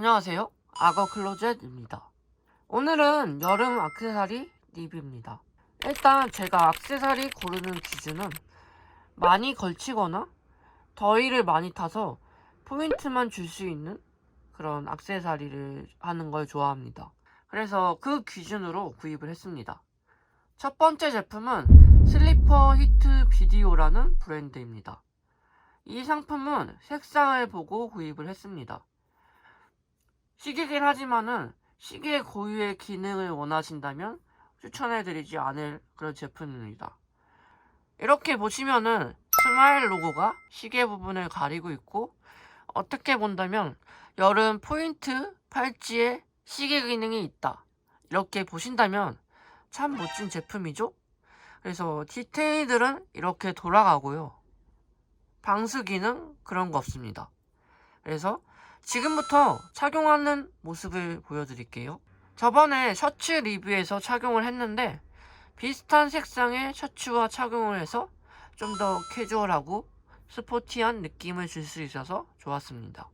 안녕하세요. 악어 클로젯입니다. 오늘은 여름 악세사리 리뷰입니다. 일단 제가 악세사리 고르는 기준은 많이 걸치거나 더위를 많이 타서 포인트만 줄 수 있는 그런 악세사리를 하는 걸 좋아합니다. 그래서 그 기준으로 구입을 했습니다. 첫 번째 제품은 슬리퍼 히트 비디오라는 브랜드입니다. 이 상품은 색상을 보고 구입을 했습니다. 시계긴 하지만은 시계 고유의 기능을 원하신다면 추천해드리지 않을 그런 제품입니다. 이렇게 보시면은 스마일 로고가 시계 부분을 가리고 있고 어떻게 본다면 여름 포인트 팔찌에 시계 기능이 있다. 이렇게 보신다면 참 멋진 제품이죠? 그래서 디테일들은 이렇게 돌아가고요. 방수 기능 그런 거 없습니다. 그래서 지금부터 착용하는 모습을 보여드릴게요. 저번에 셔츠 리뷰에서 착용을 했는데 비슷한 색상의 셔츠와 착용을 해서 좀 더 캐주얼하고 스포티한 느낌을 줄 수 있어서 좋았습니다.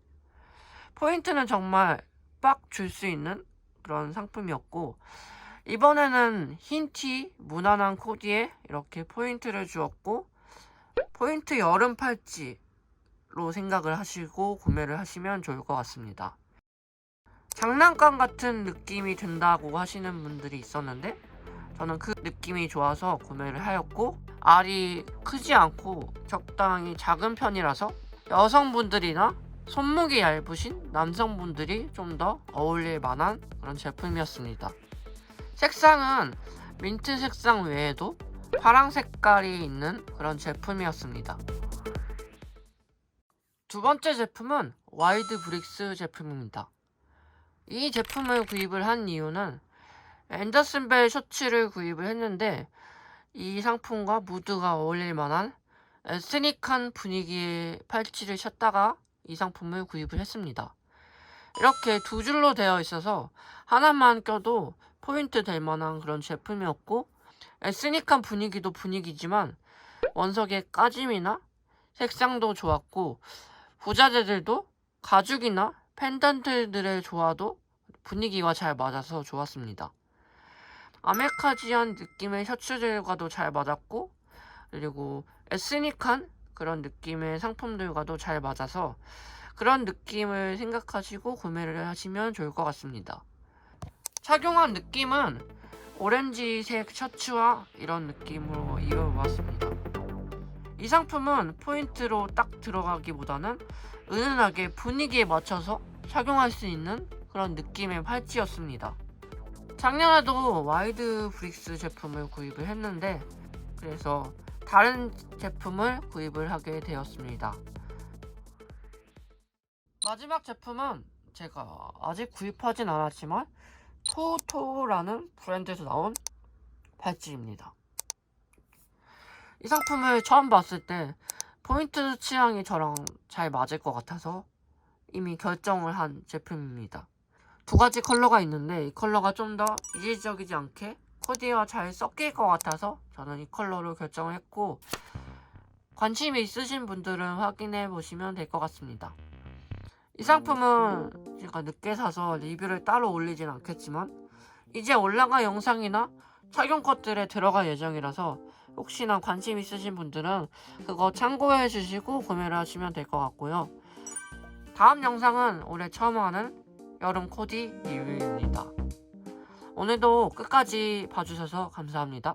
포인트는 정말 빡 줄 수 있는 그런 상품이었고 이번에는 흰 티 무난한 코디에 이렇게 포인트를 주었고 포인트 여름 팔찌 로 생각을 하시고 구매를 하시면 좋을 것 같습니다. 장난감 같은 느낌이 든다고 하시는 분들이 있었는데 저는 그 느낌이 좋아서 구매를 하였고 알이 크지 않고 적당히 작은 편이라서 여성분들이나 손목이 얇으신 남성분들이 좀 더 어울릴 만한 그런 제품이었습니다. 색상은 민트 색상 외에도 파랑 색깔이 있는 그런 제품이었습니다. 두 번째 제품은 와이드 브릭스 제품입니다. 이 제품을 구입을 한 이유는 앤더슨벨 셔츠를 구입을 했는데 이 상품과 무드가 어울릴 만한 에스닉한 분위기의 팔찌를 찾다가 이 상품을 구입을 했습니다. 이렇게 두 줄로 되어 있어서 하나만 껴도 포인트 될 만한 그런 제품이었고 에스닉한 분위기도 분위기지만 원석의 까짐이나 색상도 좋았고 부자재들도 가죽이나 펜던트들의 조화도 분위기와 잘 맞아서 좋았습니다. 아메카지한 느낌의 셔츠들과도 잘 맞았고 그리고 에스닉한 그런 느낌의 상품들과도 잘 맞아서 그런 느낌을 생각하시고 구매를 하시면 좋을 것 같습니다. 착용한 느낌은 오렌지색 셔츠와 이런 느낌으로 입어봤습니다. 이 상품은 포인트로 딱 들어가기보다는 은은하게 분위기에 맞춰서 착용할 수 있는 그런 느낌의 팔찌였습니다. 작년에도 와이드 브릭스 제품을 구입을 했는데 그래서 다른 제품을 구입을 하게 되었습니다. 마지막 제품은 제가 아직 구입하진 않았지만 토토라는 브랜드에서 나온 팔찌입니다. 이 상품을 처음 봤을 때 포인트 취향이 저랑 잘 맞을 것 같아서 이미 결정을 한 제품입니다. 두 가지 컬러가 있는데 이 컬러가 좀 더 이질적이지 않게 코디와 잘 섞일 것 같아서 저는 이 컬러로 결정을 했고 관심이 있으신 분들은 확인해 보시면 될 것 같습니다. 이 상품은 제가 늦게 사서 리뷰를 따로 올리진 않겠지만 이제 올라간 영상이나 착용 컷들에 들어갈 예정이라서 혹시나 관심 있으신 분들은 그거 참고해 주시고 구매를 하시면 될 것 같고요. 다음 영상은 올해 처음 하는 여름 코디 리뷰입니다. 오늘도 끝까지 봐주셔서 감사합니다.